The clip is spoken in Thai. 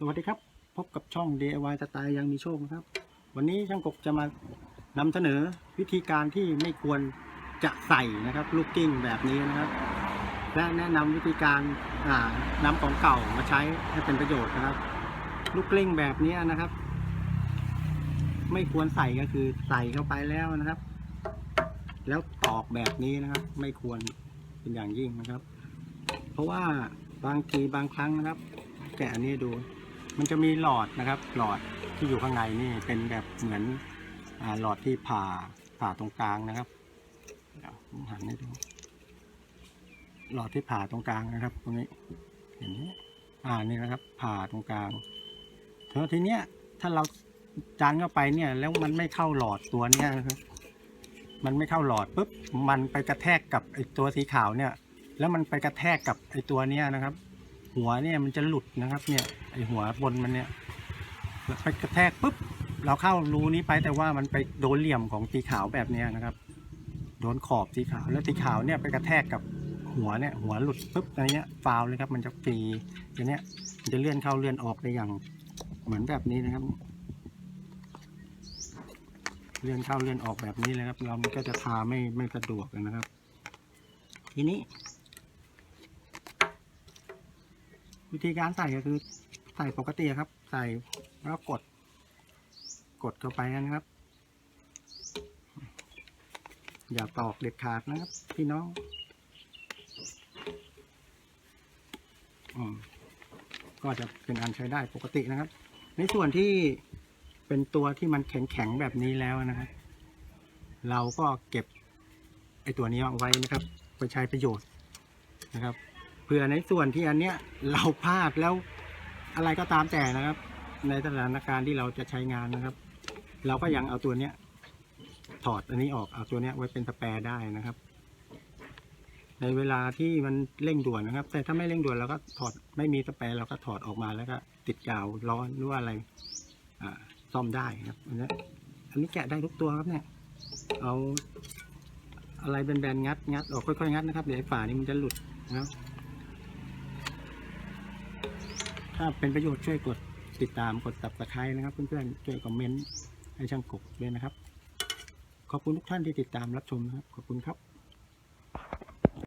สวัสดีครับ พบกับช่อง DIY สไตล์ยังมีโชคนะครับ วันนี้ช่างกบจะมานำเสนอวิธีการที่ไม่ควรจะใส่นะครับลูกกิ้งแบบนี้นะครับ และแนะนำวิธีการอ่านำของเก่ามาใช้ให้เป็นประโยชน์นะครับ ลูกกลิ้งแบบนี้นะครับ ไม่ควรใส่ก็คือใส่เข้าไปแล้วนะครับ แล้วตอกแบบนี้นะครับ ไม่ควรเป็นอย่างยิ่งนะครับ เพราะว่าบางทีบางครั้งนะครับ แกะอันนี้ดู มันจะมีหลอดนะครับ หลอดที่อยู่ข้างในนี่เป็นแบบเหมือนอหลอดที่ผ่าผ่าตรงกลางนะครับเดี๋ยวผมหันให้ดูหลอดที่ผ่าตรงกลางนะครับ ตรงนี้เห็นไหมอ่านี่นะครับ ผ่าตรงกลางทีทีเนี้ยถ้าเราจานเข้าไปเนี่ยแล้วมันไม่เข้าหลอดตัวเนี้ยนะครับมันไม่เข้าหลอดปุ๊บมันไปกระแทกกับไอ้ตัวสีขาวเนี่ย แล้วมันไปกระแทกกับไอ้ตัวเนี้ยนะครับ หัวเนี่ยมันจะหลุดนะครับเนี่ยไอหัวบนมันเนี่ยไปกระแทกปุ๊บเราเข้ารูนี้ไปแต่ว่ามันไปโดนเหลี่ยมของสีขาวแบบเนี้ยนะครับ โดนขอบสีขาวแล้วสีขาวเนี่ยไปกระแทกกับหัวเนี่ยหัวหลุดปุ๊บอะไรเงี้ยฟาวเลยครับมันจะฟรีอย่างเนี้ยมันจะเลื่อนเข้าเลื่อนออกได้อย่างเหมือนแบบนี้นะครับ เลื่อนเข้าเลื่อนออกแบบนี้เลยครับ เราก็จะทาไม่ไม่สะดวกนะครับ ทีนี้ วิธีการใส่ก็คือใส่ปกติครับ ใส่แล้วกด กดเข้าไปนะครับ อย่าตอกเด็ดขาดนะครับ พี่น้องอก็จะเป็นอันใช้ได้ปกตินะครับ ในส่วนที่เป็นตัวที่มันแข็งๆแบบนี้แล้วนะครับเราก็เก็บไอตัวนี้เอาไว้นะครับไปใช้ประโยชน์นะครับ เผื่อในส่วนที่อันเนี้ยเราพลาดแล้วอะไรก็ตามแต่นะครับ ในสถานการณ์ที่เราจะใช้งานนะครับ เราก็ยังเอาตัวเนี้ยถอดอันนี้ออกเอาตัวเนี้ยไว้เป็นสแปรได้นะครับ ในเวลาที่มันเร่งด่วนนะครับ แต่ถ้าไม่เร่งด่วนเราก็ถอดไม่มีสแปรเราก็ถอดออกมาแล้วก็ติดกาวร้อนหรือว่าอะไรอ่าซ่อมได้ครับอันนี้อันนี้แกะได้ทุกตัวครับเนี่ย เอาอะไรแบนๆงัดงัดออกค่อยๆงัดนะครับเดี๋ยวฝานี้มันจะหลุดนะครับ ถ้าเป็นประโยชน์ช่วยกดติดตามกดตับตะไคร้นะครับ เพื่อนๆช่วยคอมเมนต์ให้ช่างกบด้วยนะครับ ขอบคุณทุกท่านที่ติดตามรับชมนะครับ ขอบคุณครับ